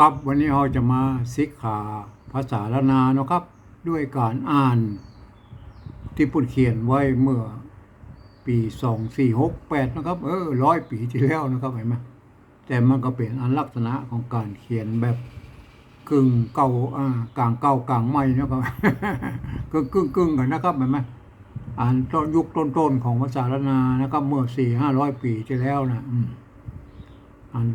ครับวันนี้เราจะมาศิกขาภาษาละนานะครับ ด้วยการอ่าน ที่ปุ่นเขียนไว้เมื่อปีสองสี่หกแปดนะครับ เออร้อยปีที่แล้วนะครับเห็นไหมแต่มันก็เป็นอันลักษณะของการเขียนแบบกึ่งเก่าอ่ากลางเก่ากลางใหม่นะครับกึ่งกึ่งกึ่งกันนะครับเห็นไหมอ่านต้นยุคต้นๆของภาษาละนานะครับ เมื่อสี่ห้าร้อยปีที่แล้วนะอืมอัน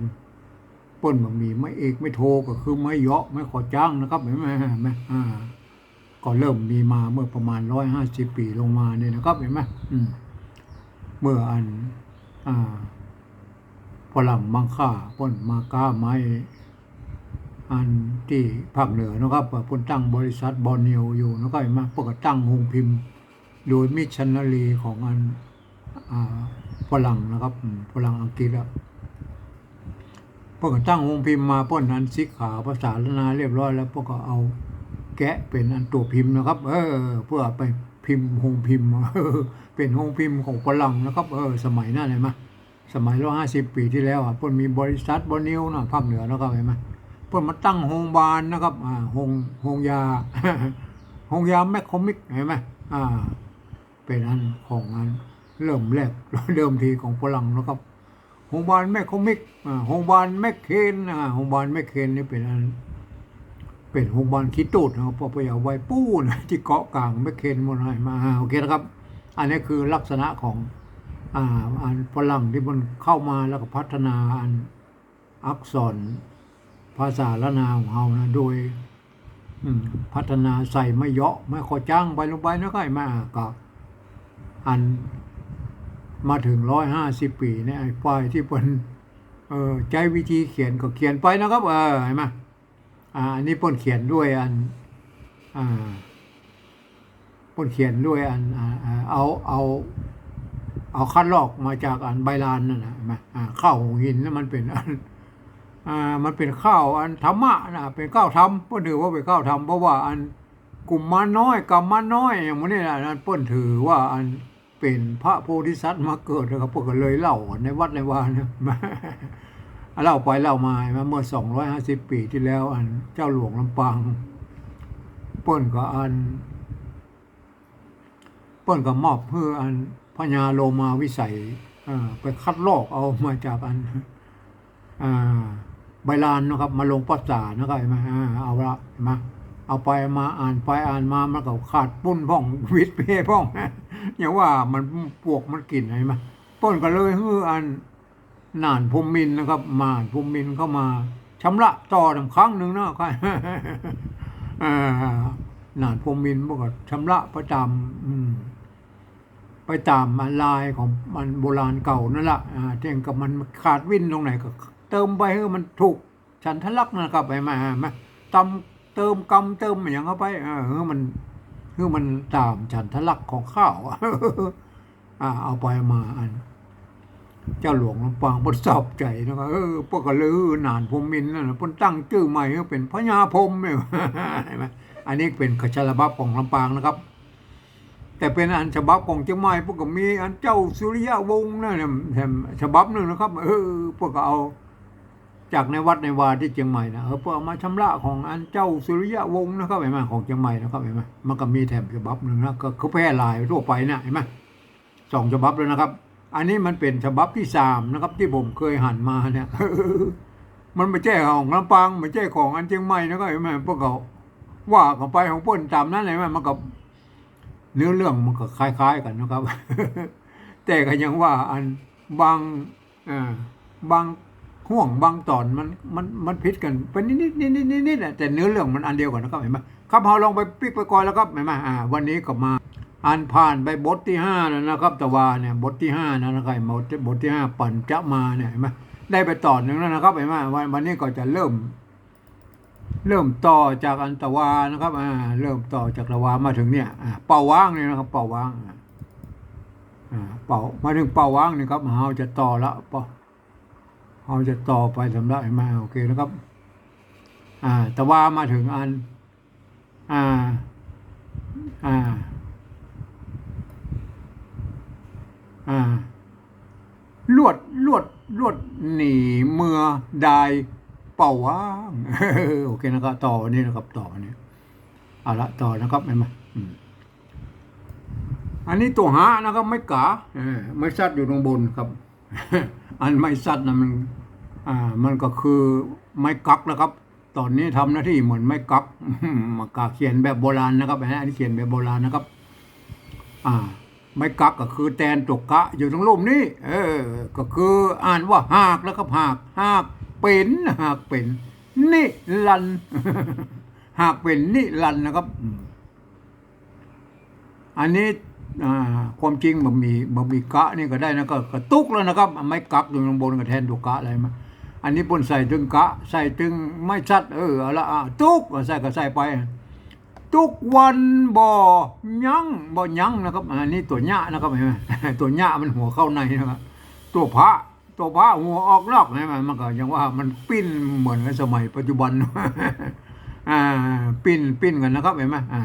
ปิ้นมันมีไม่เอกไม่โทก็คือไม่เยาะไม่ขอจ้างนะครับเห็นไหมเห็นไหมอ่าก็เริ่มมีมาเมื่อประมาณร้อยห้าสิบปีลงมาเนี่ยนะครับเห็นไหมอืมเมื่ออันอ่าฝรั่งมังค่าปิ้นมาก้าไม้อันที่ภาคเหนือนะครับเปิ้นตั้งบริษัทบอร์เนียวอยู่นะครับเห็นไหมเปิ้นก็ตั้งโรงพิมพ์ โดยมิชชันนารีของอันฝรั่งนะครับฝรั่งอังกฤษอะ พวกก็ตั้งวงพิมพ์มาป้นอันสิกขาภาษาละนาเรียบร้อยแล้วพวกก็เอาแกะเป็นอันตัวพิมพ์นะครับ เออ เพื่อไปพิมพ์หงพิมพ์เออเป็นหงพิมพ์ของฝรั่งนะครับ เออ สมัยนั้นเห็นไหมสมัยร้อยห้าสิบปีที่แล้วอะพิ่นมีบริษัทบอนิวนะภาคเหนือนะครับเห็นไหมพิ่นมาตั้งโรงบาลนะครับ อ่าโรงโรงยาโรงยาแมคคอมิกเห็นไหมอ่า เป็นอันของอันเริ่มแรกเดิมทีของฝรั่งนะครับ โรงพยาบาลแม่คอมิกโรงพยาบาลแม่เคนโรงพยาบาลแม่เคนนี่เป็นอันเป็นโรงพยาบาลคิดตูดนะครับพอไปเอาไว้ปู้นะที่เกาะกลางแม่เคนหมดเลยมาโอเคนะครับ อันนี้คือลักษณะของอ่าอันฝรั่งที่มันเข้ามาแล้วก็พัฒนาอันอักษรภาษาละนาของเรานะโดยพัฒนาใส่ไม่เยาะไม่ขอจ้างไปลงไปนะก็ไอ้มาก็อัน มาถึงร้อยห้าสิบปีเนี่ยไอ้ฝ่ายที่เป็นเออใจวิธีเขียนก็เขียนไปนะครับเออเห็นไหมอ่าอันนี้ป้นเขียนด้วยอันอ่าป้นเขียนด้วยอันอ่าอ่าเอาเอา เอาคัดลอกมาจากอันใบลานนั่นนะมอ่าข้าวหงหินนั่นมันเป็นอันอ่ามันเป็นข้าวอันธรรมะนะเป็นข้าวธรรมเป้นถือว่าเป็นข้าวธรรมเพราะว่าอันกลุ่มมาน้อยกรรมมาน้อยอย่างนี้นะนั่นป้นถือว่าอัน เป็นพระโพธิสัตว์มาเกิดนะครับพวกก็เลยเล่าในวัดในวานะเล่าไปเล่ามาเมื่อสองร้อยห้าสิบปีที่แล้ว อันเจ้าหลวงลำปางเปิ้นก็อันเปิ้นก็มอบเพื่ออันพญาโลมาวิสัยอไปคัดลอกเอามาจากอันอใบลานนะครับ มาลงปัสสานะครับเห็นไหมอ่าเอาละเห็นไหม เอาไปมาอ่านไปอ่านมามันก็ขาดปุ้นพ่องวิทย์เพพ่องอย่าว่ามันปวกมันกลิ่นอะไรมาต้นก็เลยฮืออันนานภูมินนะครับมาภูมินเข้ามาชำระต่อหนึ่งครั้งหนึ่งนะครับอ่านานภูมินทร์มันก็ชำระประจำไปตามลายของมันโบราณเก่านั่นแหละเที่ยงกับมันขาดวินตรงไหนก็ เติมไปให้มันถูกฉันทะลักนะครับไปมามาตำ เติมกำเติมอย่างเข้าไปเออมันให้มันตามฉันทลักษณ์ของข้าวอ่าเอาไปมาอัน เจ้าหลวงลำปางปนสอบใจนะครับเออพวกก็ลือนานพรมมินนั่นนะเพนตั้งชื่อใหม่เป็นพญาพรมเนี่ยเห็นไหมอันนี้เป็นขชาลบับของลำปางนะครับ แต่เป็นอันฉบับของเชียงใหม่พวกก็มีอันเจ้าสุริยะวงศ์นั่นนะแถมฉบับหนึ่งนะครับ เออพวกก็เอา จากในวัดในวาที่เชียงใหม่นะเออพวกเอามาชำระของอันเจ้าสุริยะวงศ์นะครับเห็นไหมของเชียงใหม่นะครับเห็นไหมมันก็มีแถมฉบับหนึ่งนะก็เขาแพร่หลายทั่วไปนะเห็นไหมสองฉบับเลยนะครับ อันนี้มันเป็นฉบับที่สามนะครับ ที่ผมเคยหันมาเนี่ยมันไม่ใช่ของลำปางไม่ใช่ของอันเชียงใหม่นะครับเห็นไหมพวกเขาว่ากันไปของเป้นตามนั้นเลยไหมมันก็เนื้อเรื่องมันก็คล้าย ๆ กันนะครับ แต่ก็ยังว่าอันบางอ่าบาง ห่วงบางตอนมันมันมันพิดกันเป็นนิดๆนิดๆนิดๆอะแต่เนื้อเรื่องมันอันเดียวกันนะครับเห็นไหมครับเราลงไปปิกไปก่อนแล้วครับเห็นไหมอ่า วันนี้ก็มาอ่านผ่านไปบทที่ห้าแล้วนะครับตะวาเนี่ยบทที่ห้านะนะครับบทบทที่ห้าปั่นจะมาเนี่ยเห็นไหมได้ไปตอนหนึ่งแล้วนะครับเห็นไหมวันวันนี้ก็จะเริ่ม เริ่มต่อจากอันตะวานะครับอ่าเริ่มต่อจากตะวามาถึงเนี่ยอ่าเป่าว่างเนี่ยนะครับ เป่าว่างอ่าอ่าเป่ามาถึงเป่าว่างนี่ครับเราจะต่อละเป่า เราจะต่อไปสำหรับไอ้มาโอเคนะครับ อ่า แตะวามาถึงอัน อ่า อ่า อ่า ลวดลวดลวดหนีเมื่อใดเป่าว่างโอเคนะครับ ต่อวันนี้นะครับต่อวันนี้เอาละต่อนะครับเห็นไหมาอันนี้ตัวหานะครับ ไม่กาไม่ซัดอยู่ตรงบนครับ อันไม่ซัดนะมันอ่ามันก็คือไม้กักนะครับ ตอนนี้ทำหน้าที่เหมือนไม้กักมากาเขียนแบบโบราณนะครับอันนี้เขียนแบบโบราณนะครับ อ่า ไม้กักก็คือแตนตกกะอยู่ตรงรูปนี้เออ ก็คืออ่านว่าหากแล้วก็หากหากเป็นหากเป็นนิลันหากเป็นนิลันนะครับ อันนี้ ความจริงบะหมี่บะหมี่กะนี่ก็ได้นะก็กระตุกแล้วนะครับ ไม้กักอยู่ตรงบนก็แทนตัวกะอะไรมาอันนี้ปนใส่ถึงกะ ใส่ถึงไม่ชัด เออละอะตุกใส่ก็ใส่ไป ทุกวันบ่ยั้งบ่ยั้งนะครับ อันนี้ตัวหญ้านะครับเห็นไหมตัวหญ้ามันหัวเข้าในนะครับตัวพระตัวพระหัวออกนอกใช่ไหมมันก็ยังว่ามันปิ้นเหมือนกับสมัยปัจจุบันอ่าปิ้นปิ้นกันนะครับเห็นไหมอ่า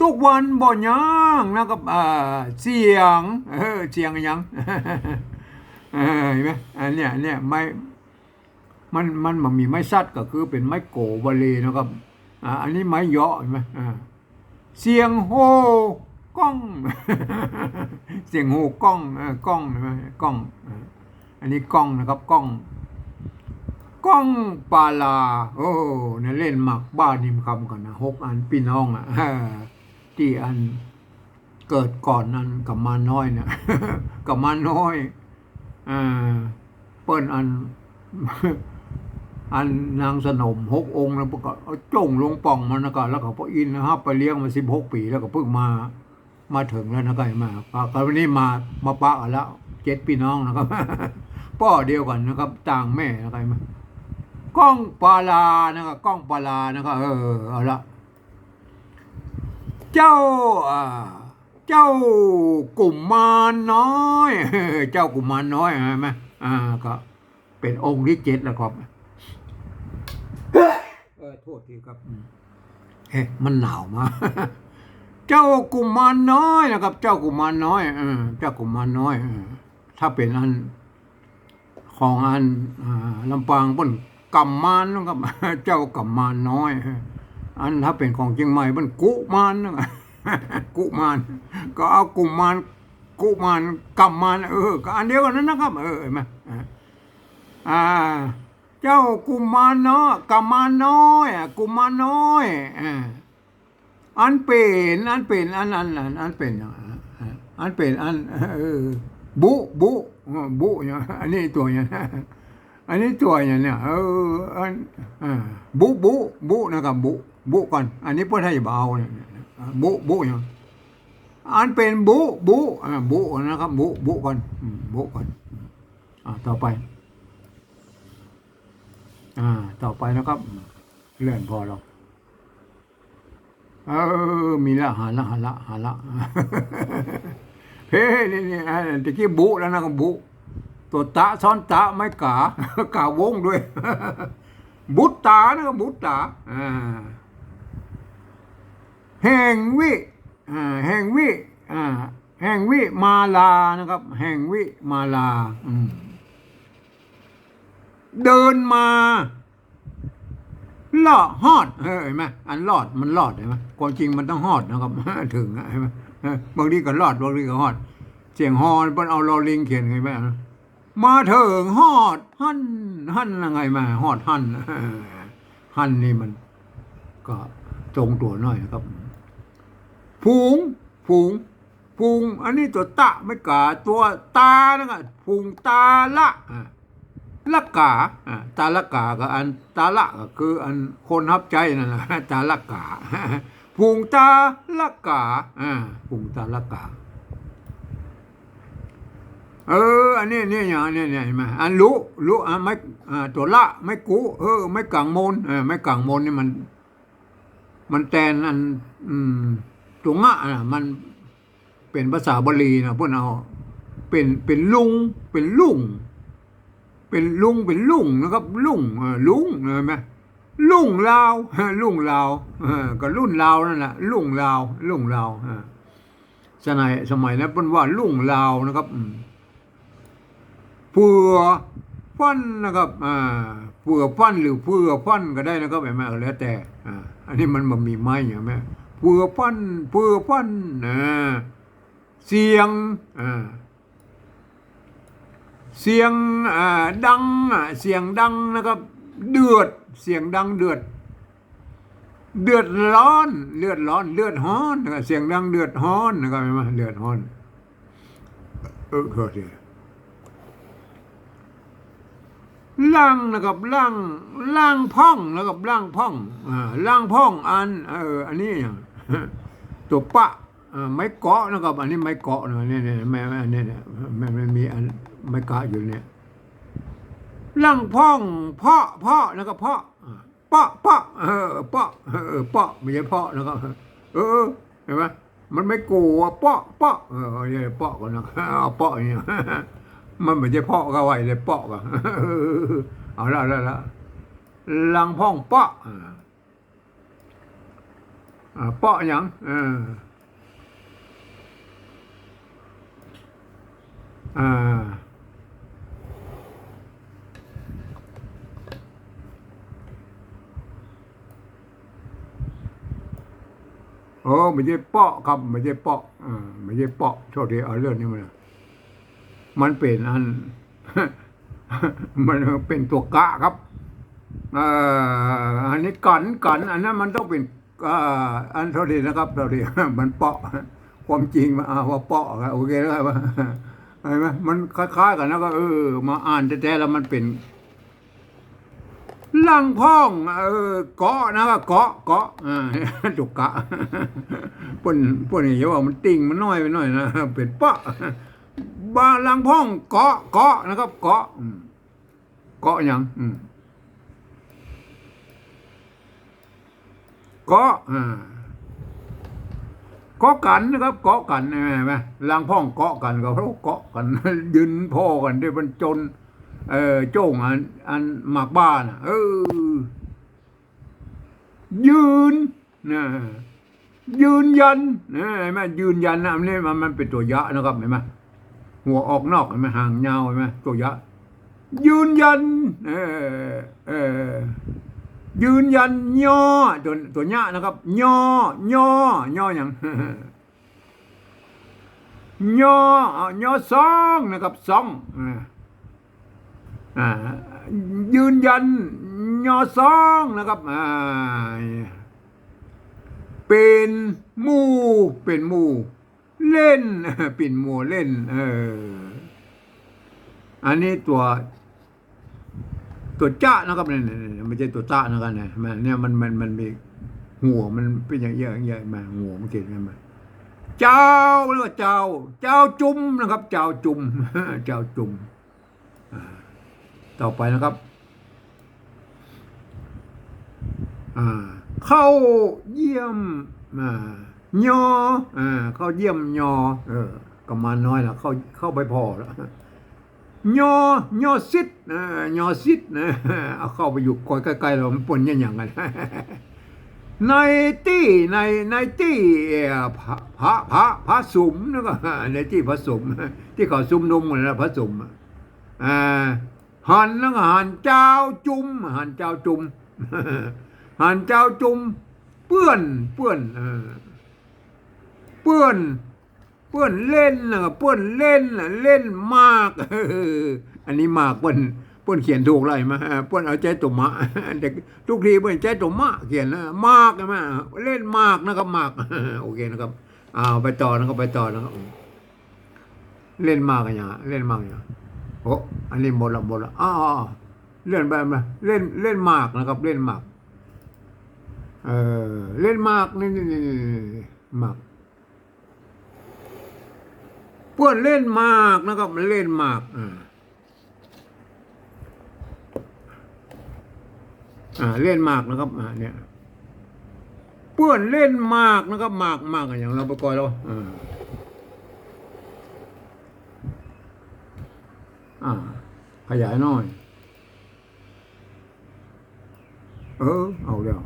ทุกวันบ่ยังนะครับอ่าเสียงเออเสียงยังเห็นไหมอันเนี้ยเนี่ยไม่มันมันมันมีไม้ซัดก็คือเป็นไม้โกวาเลนะครับอ่าอันนี้ไม้เยาะเห็นไหมอ่าเสียงโหก้อง เสียงโหก้องเออก้องเห็นไหมก้อง อันนี้ก้องนะครับก้องก้องปาลา โอ้เนี่ยเล่นหมักบ้านนิมคำกันนะหกอันพี่น้องอะ ที่อันเกิดก่อนนั้นกับมาน้อยเนี่ยกับมาน้อยอ่าเปิ้นอัน อันนางสนมหกองค์แล้วก็เอาจ้งลงป่องมันนะก็แล้วก็พออินนะครับไปเลี้ยงมาสิบหกปีแล้วก็เพิ่งมา มาถึงแล้วนะก็มาก็วันนี้มามาปะกันแล้วเจ็ดพี่น้องนะครับพ่อเดียวกันนะครับ ต่างแม่นะครับมาก้องปาลานะครับก้องปาลานะครับเออเอาละ เจ้าเจ้ากุมมารน้อย เจ้ากุมมารน้อยใช่ไหมอ่าก็เป็นองค์ที่เจ็ดแล้วครับเออโทษทีครับเฮ้มันหนาวมากเจ้ากุมารน้อยนะครับ เจ้ากุมารน้อยเออเจ้ากุมารน้อยเออถ้าเป็นอันของอันอ่าลำปางบนกำมานนะครับ เจ้ากำมารน้อย อันถ้าเป็นของเชียงใหม่บนกุมารนะคุมารก็เอากุมารกุมารกำมารเออก็อันเดียวกันนั้นนะครับเออเห็นไหมอ่าอ่าเจ้ากุมารน้อยกุมารน้อยอะกุมารน้อยอ่าอันเป็นอันเป็นอันอันอันอันเป็นอะอ่าอันเป็นอันเออบุบุบุเนี่ยอันนี้ตัวเนี่ยอันนี้ตัวเนี่ยเนี่ยเอออันอ่าบุบุบุนะครับบุ บุก่อนอันนี้เพื่อให้เบาเนี่ยบุบุเนี่ยอันเป็นบุบุบุนะครับบุบุก่อนบุก่อนอ่าต่อไป อ่า ต่อไปนะครับ เลื่อนพอแล้วเออมีละหาละหาละหาละเฮ้นี่นี่อ่าตะกี้บุแล้วนะครับบุตัวตะซ้อนตะไม่กากาวงด้วย บุตตานะครับบุตตาอ่า แห่งวิแห่งวิแห่งวิมาลานะครับ แห่งวิมาลาเดินมาลอดฮอดเออเห็นไหมอันลอดมันลอดเห็นไหมความจริงมันต้องฮอดนะครับถึงเห็นไหมบางทีก็ลอดบางทีก็ฮอด เสียงฮอนเป็นเอาลอลิงเขียนไงแม่นะมาถึงฮอดหั่นหั่นยังไงมาฮอดหั่นเออหั่นนี่มัน ก็ตรงตัวหน่อยนะครับ ฝูงฝูงฝูงอันนี้ตัวตะไม่กาตัวตานะครับฝูงตาละละกาตาละกาก็อันตาละก็คืออันคนรับใจนั่นแหละตาละกาพุงตาละกาอ่าพุงตาละกาเอออันนี้เนี่ยอย่างเนี่ยเนี่ยเห็นไหมอันรู้รู้อะไม่อ่าตัวละไม่กูเออ ไม่กังมนเออไม่กังมนนี่มัน มันแตนอัน อืม ตัวงะอะมันเป็นภาษาบาลีนะพวกเราเป็นเป็นลุงเป็นลุงเป็นลุงเป็นลุงนะครับ ลุงเออลุงเห็นไหมลุงลาวลุงลาวก็รุ่นลาวนั่นแหละลุงลาวลุงลาวออสมัยสมัยนั้นเป็นว่าลุงลาวนะครับเผื่อฟันนะครับอ่าเผื่อพันหรือเพื่อฟันก็ได้นะครับแม่แล้วแต่อ่าอันนี้มันมันมีไม้อย่างแม่ เพื่อฟันเพื่อฟันเสียงเสียงดังเสียงดังนะครับ เดือดเสียงดังเดือด เดือดร้อนเลือดร้อนเลือดฮ้อนนะครับเสียงดังเดือดฮ้อนนะครับแม่ๆเลือดฮ้อนเออโทษทียล่างนะครับล่างล่างพ่องนะครับล่างพ่องอ่าล่างพ่องอันเอออันนี้อย่าง ตัวปะอ่าไม้เกาะนะครับ อันนี้ไม้เกาะนะเนี่ยเนี่ยแม่แม่เนี่ยเนี่ยแม่แม่มีอันไม้กาะอยู่เนี่ยล่างพ่องเพาะเพาะนะครับเพาะอ่าเปาะเปาะเออเปาะเออเปาะไม่ใช่เพาะนะครับเออเห็นไหมมันไม่กลัวเปาะเปาะเออเนี่ยเปาะกันนะเอาเปาะอเงี้ยมันไม่ใช่เพาะก็ไหวเลยเปาะกันเอาละเอาละละลังพ่องเปาะอ่อ เปาะหยังเอออ่าโอ้ไม่ใช่เปาะครับไม่ใช่เปาะอ่าไม่ใช่เปาะโทษทีเอาเรื่องนี้มามันเป็นอัน มันเป็นตัวกะครับอ่ออันนี้กันกัน อันนั้นมันต้องเป็น เอ่ออันเท่านี้นะครับเท่านี้มันเปาะความจริงมาอ่าว่าเปาะครับโอเคแล้วครับเห็นไหมมันคล้ายๆกันนะก็เออ มาอ่านแต่แล้วมันเป็นลังพ่องเออเกาะนะครับเกาะเกาะอ่าจุกกะพวกพวกนี้อย่าว่ามันติ่งมันน้อยไปหน่อยนะเป็นเปาะบาลังพ่องเกาะเกาะนะครับ เกาะเกาะหยังอืม เกาะอ่าเกาะกันนะครับ เกาะกันเห็นไหมลังพ่องเกาะกันก็เพราะเกาะกัน ยืนพ่อกันด้วยมันจน เออโจ้งอันอันหมากบ้านเออ ยืนนะยืนยันนะเห็นไหมยืนยันนะอันนี้มันมันเป็นตัวยะนะครับเห็นไหมหัวออกนอกเห็นไหมห่างยาวเห็นไหมตัวยะ ยืนยัน เออเออ ยืนยันย่อตัวตัวเนี้ยนะครับย่อย่อย่ออย่างย่อย่อสองนะครับสองอ่ายืนยันย่อสองนะครับอ่าเป็นมูเป็นมูเล่นเปิ่นมัวเล่นเอออันนี้ตัว ตัวจ้านะครับเนี่ยเนี่ยเนี่ยไม่ใช่ตัวจ้านะครับเนี่ยมันเนี่ยมันมันมันมีหัวมันเป็นอย่างเงี้ยอย่างเงี้ยมาหัวมันเก่งกันมาเจ้าแล้วก็เจ้า เจ้าจุ่มนะครับ เจ้าจุ่มเจ้าจุ่มต่อไปนะครับเข้าเยี่ยมอ่ายออเข้าเยี่ยมยอเออก็มาน้อยละเข้าเข้าไปพอแล้ว ยอยอซิดอ่ายอซิดเอาเข้าไปอยู่ใกล้ๆเรามันปนย่างอย่างกันในตี้ในในตี้เอ่พระพระพระพระสมนะก็ในที่พระสมที่เขาซุมนุมกันนะพระสมอ่าหันแล้วก็หันเจ้าจุ่มหันเจ้าจุ่มหันเจ้าจุ่มเปื้อนเปื้อนเปื้อน ปื้อนเล่นนะเปื้อนเล่นนะเล่นมากเอออันนี้มากเปื้อนเปื้อนเขียนถูกเลยมาเปื้อนเอาใจตุ่มะเด็กทุกทีเปื้อนใจตุ่มะเขียนนะมากใช่ไหมเล่นมากนะครับมากโอเคนะครับอ้าวไปต่อนะครับไปต่อนะครับเล่นมากกันอย่างเล่นมากอย่างโอ้อันนี้หมดละหมดละอ้าวเล่นไปมาเล่นเล่นมากนะครับ เล่นมากเออเล่นมากนี่นี่นี่มาก พื่อนเล่นมากนะครับ มันเล่นมากอ่าเล่นมากนะครับอ่าเนี่ยเพื่อนเล่นมากนะครับมากมากอย่างเราประกอบเราอ่าอ่าขยายหน่อย เออ เอาแล้ว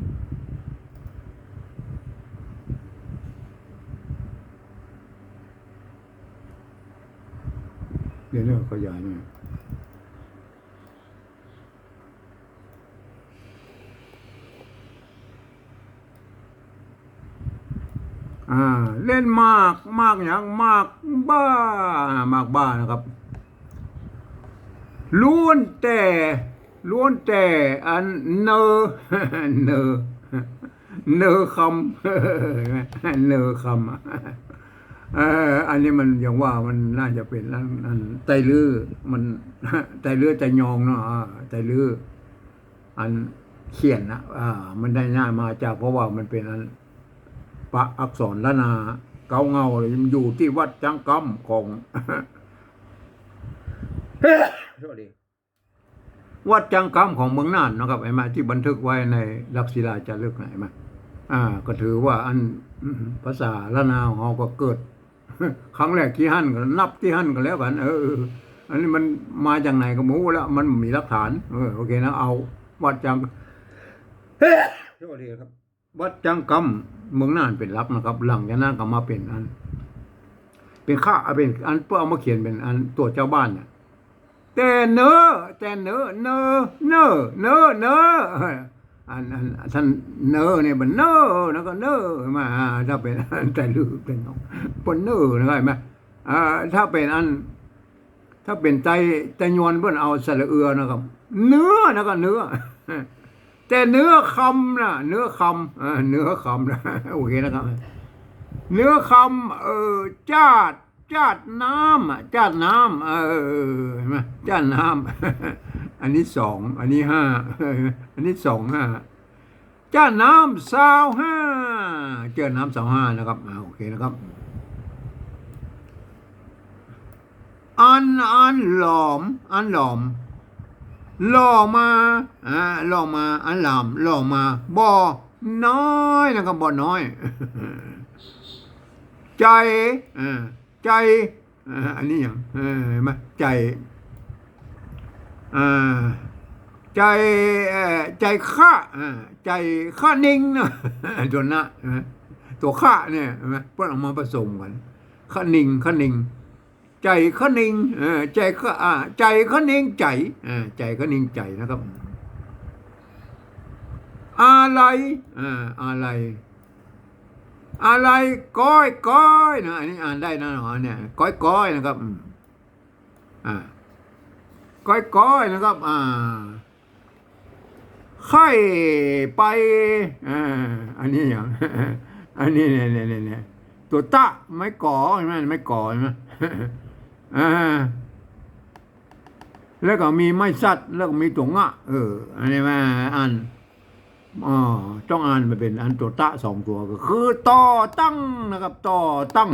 เรียนเรื่องขยายเนี่ยเล่นมากมากอย่างมากบ้ามากบ้านะครับล้วนแต่ล้วนแต่อันเนอเนอเนอคำเนอคำ เอออันนี้มันอย่างว่ามันน่าจะเป็นนั่นนั่นไตลือมันไตลือไตยองเนาะไตลืออันเขียนนะอ่า มันได้หน้ามาจากเพราะว่ามันเป็นอันปะอักษรละนาเกาเงาเลยมันอยู่ที่วัดจังกำของโทษดีวัดจังกำของเมืองน่านนะครับไอ้มาที่บันทึกไว้ในลักษิลาจารึกไหนมาอ่า ก็ถือว่าอันภาษาละนาของเราก็เกิด ครั้งแรกที่หั่นก็นับที่หั่นกันแล้วกัน เออ อันนี้มันมาจากไหนก็มู้แล้วมันมีหลักฐาน เออโอเคนะเอา วัดจังโทษทีครับ วัดจังกำเมืองน่านเป็นหลักนะครับ หลังจากนั้นก็มาเป็นอัน เป็นข้าเป็นอันเพื่อเอามาเขียนเป็นอันตัวเจ้าบ้านเนี่ยแต่เนอแต่เนอเนอเนอเนอเนอ อันอันท่านเนอเนี่ยมันเนอแล้วก็เนอมาถ้าเป็นแต่ลือเป็นน้องปนเนอนะครับเห็นไหมอ่าถ้าเป็นอัน ถ้าเป็นใจใจยวนเพิ่นเอาสระเอือนะครับ เนื้อนะก็เนื้อแต่เนื้อคำนะเนื้อคำเออเนื้อคำนะโอเคนะครับ เนื้อคำเออจาดจาดน้ำอะจาดน้ำเออเห็นไหมจาดน้ำ อันนี้สองอันนี้ห้าอันนี้สองห้าเจ้าน้ำสาวห้าเจอน้ำสาวห้านะครับอ่าโอเคนะครับ อันอันหลอม อันหลอมหล่อมาอ่าหล่อมา อันหลามหล่อมาบ่อน้อยนะครับบ่อน้อย ใจอ่าใจอ่าอันนี้อย่างเออเห็นไหมใจ ใจใจข้าใจข้านิ่งนะตัวนะตัวข้าเนี่ยเพื่อนเอามาผสมกันข้านิ่งข้านิ่งใจข้านิ่งใจข้าใจข้านิ่งใจใจข้านิ่งใจนะครับ อะไรอะไรอะไรก้อยก้อยนะอันนี้อ่านได้นะหนอเนี่ยก้อยก้อยนะครับอ่า ก้อยก้อยนะครับอ่าไข่ไปอ่าอันนี้อย่างอันนี้เนี่ยเนี่ยเนี่ยตัวตะไม่ก่อใช่ไหมไม่ก่อใช่ไหมอ่าแล้วก็มีไม่สัตว์แล้วก็มีตัวงะเออ อันนี้มาอ่านอ๋อต้องอ่านมาเป็นอันตัวตะสองตัวก็คือต่อตั้งนะครับ ต่อตั้ง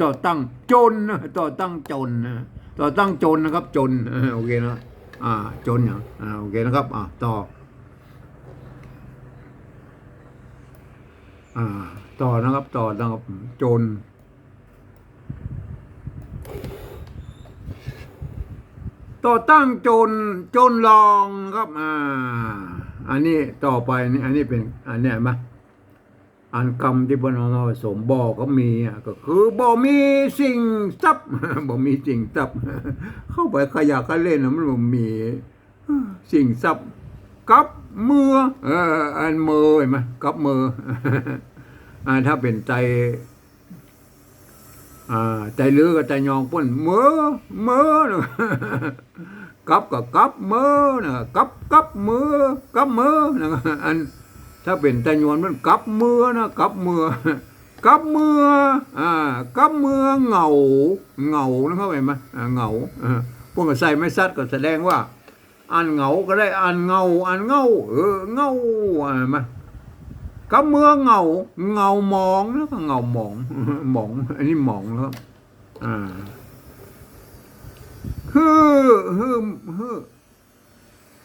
ต่อตั้งจนต่อตั้งจนนะ ต่อตั้งจนนะครับจนโอเคนะอ่าจนอย่างอ่าโอเคนะครับอ่าต่ออ่าต่อนะครับต่อนะครับจนต่อตั้งจรโจรลองครับอ่าอันนี้ต่อไปนี่อันนี้เป็นอันนี้ยเห็นไหมอันคำที่บนเราสมบ่อก็มีอะก็คือบ่มีสิ่งทรัพย์บ่มีสิ่งทรัพย์เข้าไปขยะก็เล่นนะมันบ่มีสิ่งทรัพย์กับมือเอออันมือเห็นไหมกับมืออ่าถ้าเป็นใจอ่าใจลือกับใจยองป่นเมือเมือกับกับกับเมือนะกับกับมือกับมือนะอัน ถ้าเป็นใจยวนมันกับมือนะกับมือกับมืออ่ากับมือเหงาเหงานะครับเห็นไหมเหงาพวกก็ใส่ไม่ซัดก็แสดงว่าอันเหงาก็ได้อันเงาอันเงาเออเงาอ่าเห็นไหมกับเมืองเงาเงาหมองแล้วก็เงาหมองหมอง อันนี้หมองแล้วอ่าฮือฮือฮือ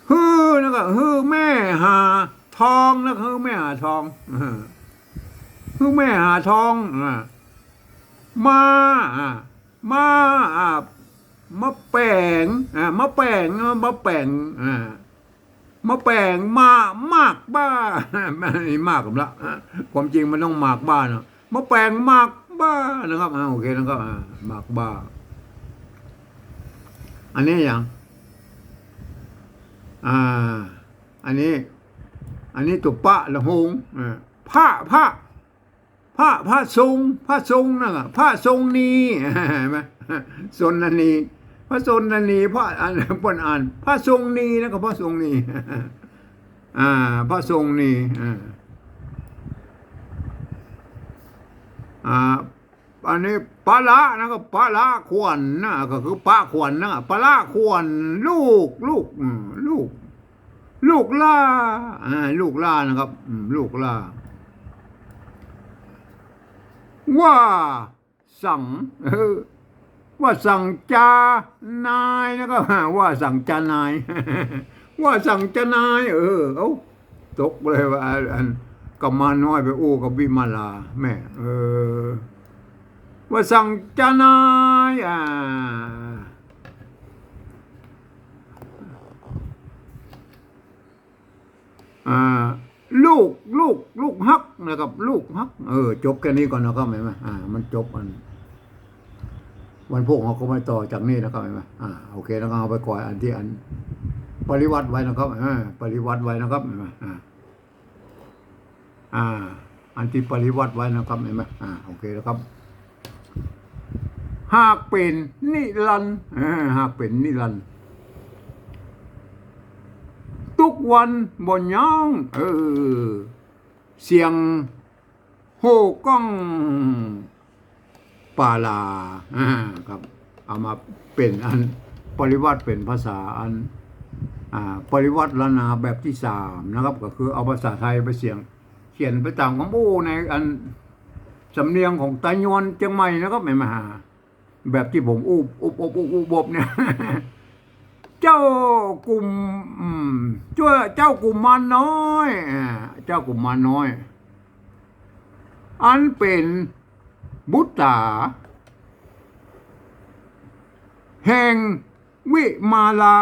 ฮือแล้วก็ฮือแม่หา ทองแล้วก็ฮือแม่หาทองอ่าฮือแม่หาทองอ่ามามามะแปงอ่ามะแปงมะแปงมาแปลงมามากบ้านี่มากกับละความจริงมันต้องมากบ้านะมาแปลงมากบ้านะครับโอเคนะครับมากบ้า อันนี้อย่างอ่าอันนี้ อันนี้ตัวปะละหงอ่าผ้าผ้าพระพระทรงพระทรงนั่นน่ะพระทรงนี้เห็นไหมสนนันีพระสนนันีพระอ่านปนอ่านพระทรงนี้แล้วก็พระทรงนี้อ่าพระทรงนี้อ่าอันนี้ปลาละนะครับปลาละขวัญนะก็คือปลาขวัญนะปลาละขวัญลูกลูกลูก ลูกล่าอ่าลูกล่านะครับลูกล่า ว่าสั่งเออว่าสั่งจานายนะครับว่าสั่งจานาย ว่าสั่งจานาย เออเอาตกเลยว่าอันกับมาน้อยไปอู้กับวิมาลา แม่ เออ ว่าสั่งจานายอ่าอ่า ลูกลูกลูกฮักนะครับ ลูกฮัก เออ จบแค่นี้ก่อนนะครับเห็นไหมอ่า มันจบมันวันพวกเราก็ไม่ต่อจากนี้นะครับเห็นไหมอ่าโอเคแล้วก็เอาไปก่อนอันที่อัน ปริวัติไว้นะครับอ่าปริวัติไว้นะครับเห็นไหมอ่าอ่า อันที่ปริวัติไว้นะครับเห็นไหมอ่าโอเคแล้วครับหากเป็นนิรันดร์หากเป็นนิรันดร์ ทุกวันบนย่องเออเสียงโหก้องปาลาอ่าครับ เอามาเป็นอันปริวัติเป็นภาษาอันอ่าปริวัติละนาแบบที่สามนะครับ ก็คือเอาภาษาไทยไปเสียง เขียนไปตามคำพูในอันสำเนียงของตายวนเชียงใหม่นะครับไม่มาหาแบบที่ผมอุบอุบอุบอุบอุบอุบเนี่ย เจ้ากลุ่มอืมเจ้าเจ้ากลุ่มมาน้อยเจ้ากลุ่มมาน้อย อันเป็นบุตตาแห่งวิมาลา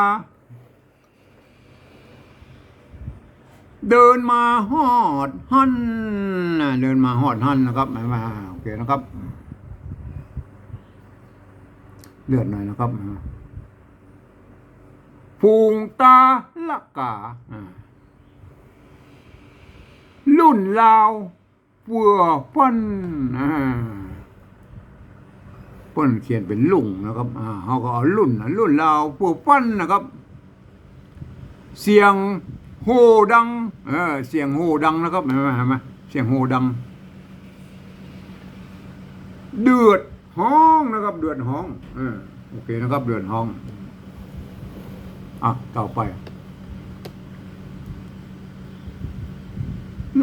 เดินมาหอดหันเดินมาหอดหันนะครับมาโอเคนะครับ เลือดหน่อยนะครับ ฟูงตาละกาอ่ารุ่นลาวเปื่อป้นป้นเขียนเป็นลุงนะครับอ่าเขาก็เอารุ่นน่ะรุ่นลาวเปื่อป้นนะครับ เสียงโหดัง เออ เสียงโหดังนะครับเห็นไหมเห็นไหมเสียงโหดัง เดือดห้องนะครับ เดือดห้อง เออ โอเคนะครับ เดือดห้อง อะต่อไป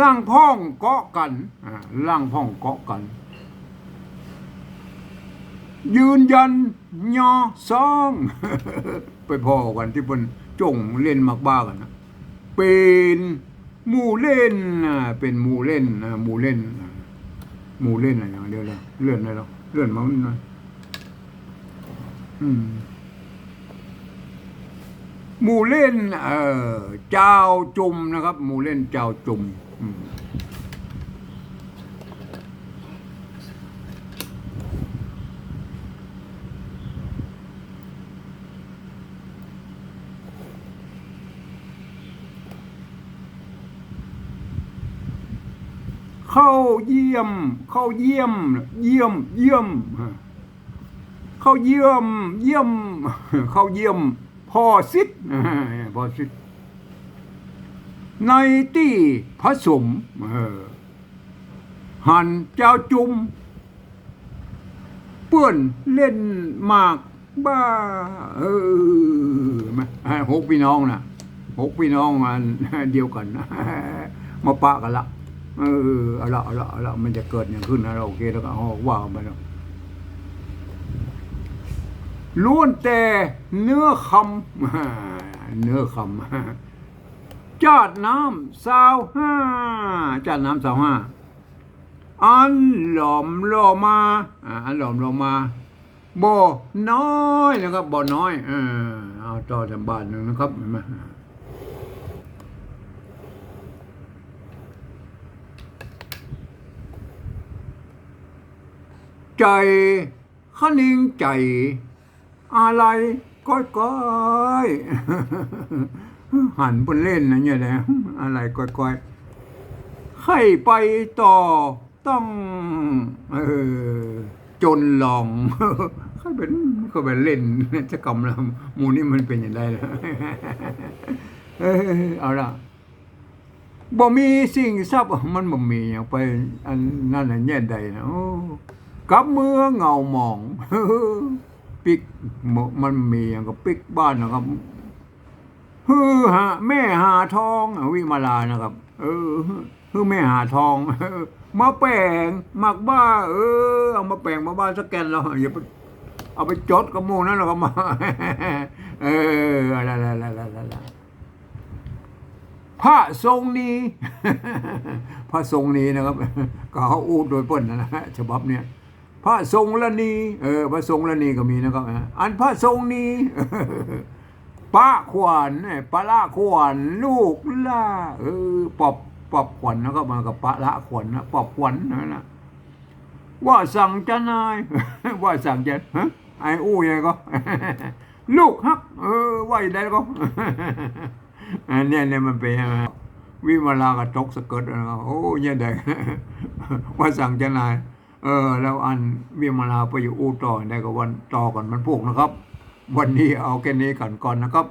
ล่างพ้องเกาะกันอ่าล่างพ้องเกาะกัน ยืนยันยอซอง ไปพ่อกันที่เป็นจงเล่นมักบ้ากันนะเป็นหมู่เล่นนะเป็นหมู่เล่นนะหมู่เล่นหมู่เล่นอะไรอย่างเดียวเลยเลื่อนเลยหรอเลื่อนมาหน่อยอืม หมู่เล่นเออเจ้าจุมนะครับ หมู่เล่นเจ้าจุมอืมเข้าเยี่ยม เข้าเยี่ยม เยี่ยม เยี่ยม เข้าเยี่ยม เยี่ยม เข้าเยี่ยม พ่อซิดพ่อซิดในที่ผสมหันเจ้าจุมเปื้อนเล่นหมากบ้าเออมาหกพี่น้องนะหกพี่น้องมันเดียวกันมาปะกันละเออเอาละเอาละเอาละมันจะเกิดอย่างขึ้นนะเราโอเคแล้วก็เอว่ากันไปแล้ว ล้วนแต่เนื้อคำเนื้อคำจาดน้ำสาวห้าจาดน้ำสาวห้าอันหลอมหลอมาอันหลอมหลอมาบ่น้อยนะครับบ่น้อยเออเอาต่อจำบานหนึ่งนะครับเห็นไหมใจขนิ่งใจ อะไรก้อยก้อยหันบนเล่นนะเนี่ยแหละอะไรก้อยก้อยให้ไปต่อต้องเออจนลองเขาเป็นเขาเป็นเล่นจะกำลังมูนี่มันเป็นอย่างไรล่ะเออเอาละบ่มีสิ่งทรัพย์มันบ่มีอย่างไปอันนั่นน่ะแย่ใดนะกับเมื่อเงาหมอง ปิกมันมีอย่างกับปิกบ้านนะครับฮือหาแม่หาทองวิมาลานะครับ เออฮือแม่หาทองมาแปลงมักบ้า เออเอามาแปลงมาบ้าสแกนเราอย่าไปเอาไปจดกับมูนั่นหรอกมาเอออะไรอะไรอะไรอะไรพระทรงนี้ พระทรงนี้นะครับก็เขาอูดโดยเปิ้นนะฮะฉบับเนี้ย พระทรงละนีเออพระทรงละนีก็มีนะครับ อันพระทรงนี้ป้าขวัญเนี่ยป้าละขวัญลูกล่าเออปอบปอบขวัญแล้วก็มากับป้าละขวัญนะปอบขวัญนั่นะว่าสั่งจะนาย ว่าสั่งจะฮะไอ้อู้ยังไงก็ลูกฮัก เออว่าอย่างไรก็อันนี้เนี่ยมันเป็นวิมาลากับจกสะเกิดนะครับโอ้ยเนี่ยเด็กว่าสั่งจะนาย เออ แล้วอันวิมาลาไปอยู่อู่ต่อในกับวันต่อก่อนมันพวกนะครับ วันนี้เอาแค่นี้ก่อนก่อนนะครับ